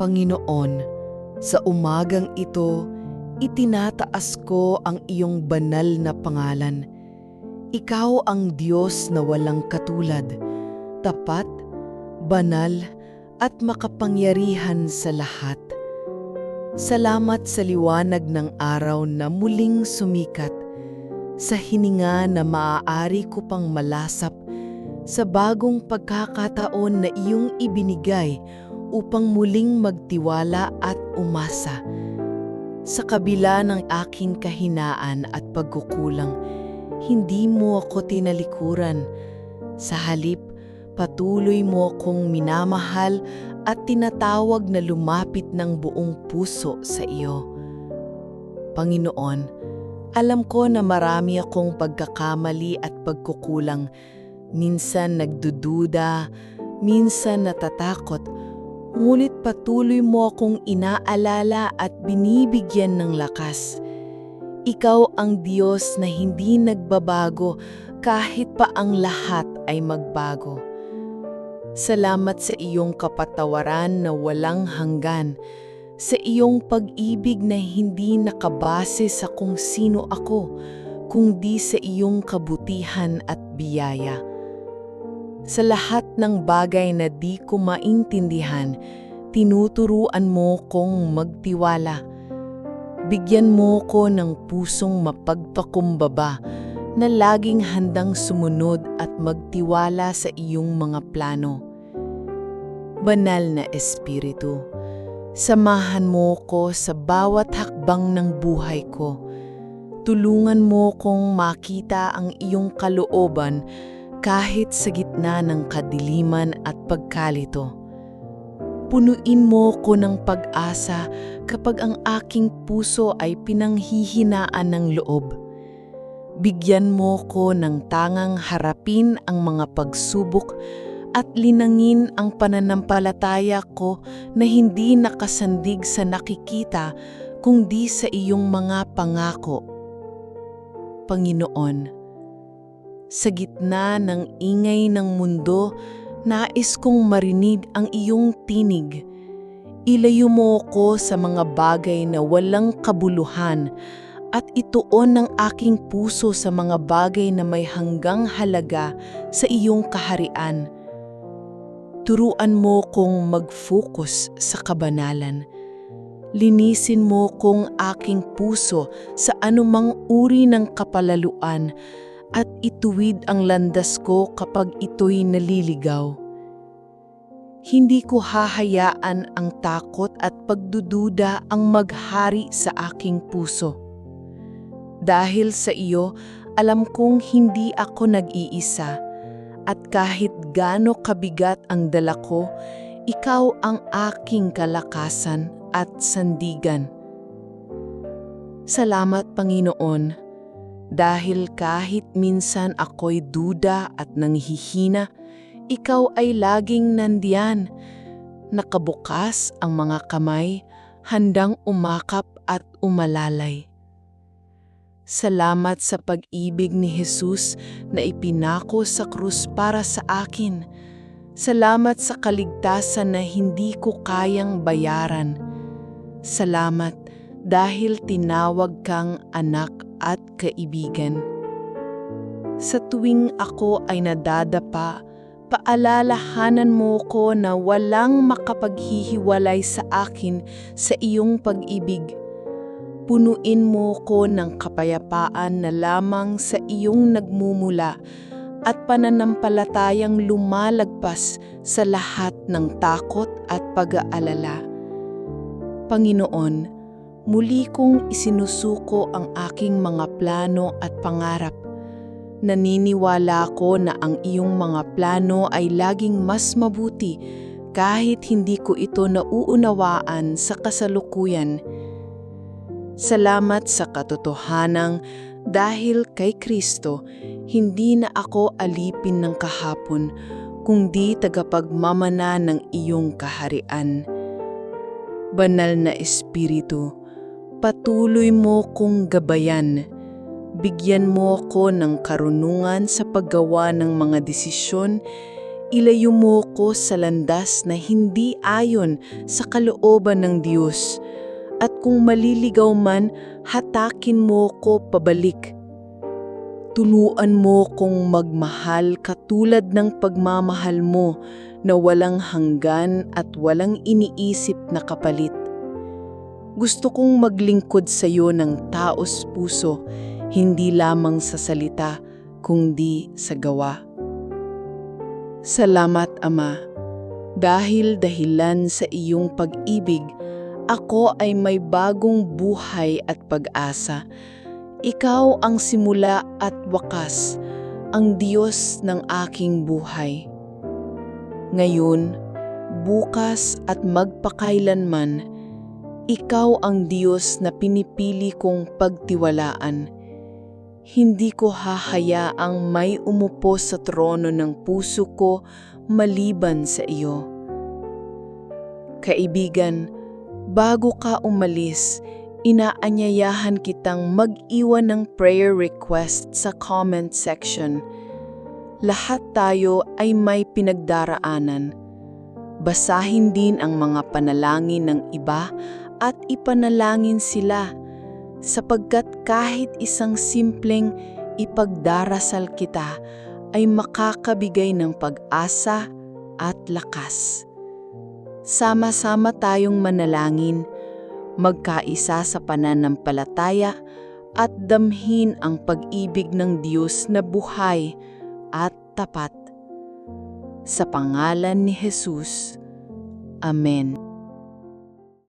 Panginoon, sa umagang ito, itinataas ko ang iyong banal na pangalan. Ikaw ang Diyos na walang katulad, tapat, banal, at makapangyarihan sa lahat. Salamat sa liwanag ng araw na muling sumikat, sa hininga na maaari ko pang malasap, sa bagong pagkakataon na iyong ibinigay upang muling magtiwala at umasa. Sa kabila ng aking kahinaan at pagkukulang, hindi mo ako tinalikuran. Sa halip, patuloy mo akong minamahal at tinatawag na lumapit ng buong puso sa iyo. Panginoon, alam ko na marami akong pagkakamali at pagkukulang. Minsan nagdududa, minsan natatakot, ngunit patuloy mo akong inaalala at binibigyan ng lakas. Ikaw ang Diyos na hindi nagbabago kahit pa ang lahat ay magbago. Salamat sa iyong kapatawaran na walang hanggan, sa iyong pag-ibig na hindi nakabase sa kung sino ako, kundi sa iyong kabutihan at biyaya. Sa lahat ng bagay na di ko maintindihan, tinuturuan mo kong magtiwala. Bigyan mo ko ng pusong mapagpakumbaba na laging handang sumunod at magtiwala sa iyong mga plano. Banal na Espiritu, samahan mo ko sa bawat hakbang ng buhay ko. Tulungan mo kong makita ang iyong kalooban kahit sa gitna ng kadiliman at pagkalito. Punuin mo ko ng pag-asa kapag ang aking puso ay pinanghihinaan ng loob. Bigyan mo ko ng tangang harapin ang mga pagsubok at linangin ang pananampalataya ko na hindi nakasandig sa nakikita kundi sa iyong mga pangako. Panginoon, sa gitna ng ingay ng mundo, nais kong marinig ang iyong tinig. Ilayo mo ko sa mga bagay na walang kabuluhan at ituon ng aking puso sa mga bagay na may hanggang halaga sa iyong kaharian. Turuan mo kong mag-focus sa kabanalan. Linisin mo kong aking puso sa anumang uri ng kapalaluan at ituwid ang landas ko kapag ito'y naliligaw. Hindi ko hahayaan ang takot at pagdududa ang maghari sa aking puso. Dahil sa iyo, alam kong hindi ako nag-iisa at kahit gaano kabigat ang dala ko, ikaw ang aking kalakasan at sandigan. Salamat Panginoon dahil kahit minsan ako'y duda at nanghihina, ikaw ay laging nandiyan. Nakabukas ang mga kamay, handang umakap at umalalay. Salamat sa pag-ibig ni Jesus na ipinako sa krus para sa akin. Salamat sa kaligtasan na hindi ko kayang bayaran. Salamat dahil tinawag kang anak at kaibigan. Sa tuwing ako ay nadadapa, paalalahanan mo ko na walang makapaghihiwalay sa akin sa iyong pag-ibig. Punuin mo ko ng kapayapaan na lamang sa iyong nagmumula at pananampalatayang lumalagpas sa lahat ng takot at pag-aalala. Panginoon, Muli kong isinusuko ang aking mga plano at pangarap. Naniniwala ako na ang iyong mga plano ay laging mas mabuti kahit hindi ko ito nauunawaan sa kasalukuyan. Salamat sa katotohanang dahil kay Kristo, hindi na ako alipin ng kahapon, kundi tagapagmamana ng iyong kaharian. Banal na Espiritu, Patuloy mo kong gabayan. Bigyan mo ako ng karunungan sa paggawa ng mga desisyon. Ilayo mo ko sa landas na hindi ayon sa kalooban ng Diyos. At kung maliligaw man, hatakin mo ko pabalik. Tuluan mo kong magmahal katulad ng pagmamahal mo na walang hanggan at walang iniisip na kapalit. Gusto kong maglingkod sa iyo ng taos puso, hindi lamang sa salita, kundi sa gawa. Salamat, Ama, dahil dahilan sa iyong pag-ibig, ako ay may bagong buhay at pag-asa. Ikaw ang simula at wakas, ang Diyos ng aking buhay. Ngayon, bukas at magpakailanman, ikaw ang Diyos na pinipili kong pagtiwalaan. Hindi ko hahayaang may umupo sa trono ng puso ko maliban sa iyo. Kaibigan, bago ka umalis, inaanyayahan kitang mag-iwan ng prayer request sa comment section. Lahat tayo ay may pinagdaraanan. Basahin din ang mga panalangin ng iba at ipanalangin sila sapagkat kahit isang simpleng ipagdarasal kita ay makakabigay ng pag-asa at lakas. Sama-sama tayong manalangin, magkaisa sa pananampalataya at damhin ang pag-ibig ng Diyos na buhay at tapat. Sa pangalan ni Jesus. Amen.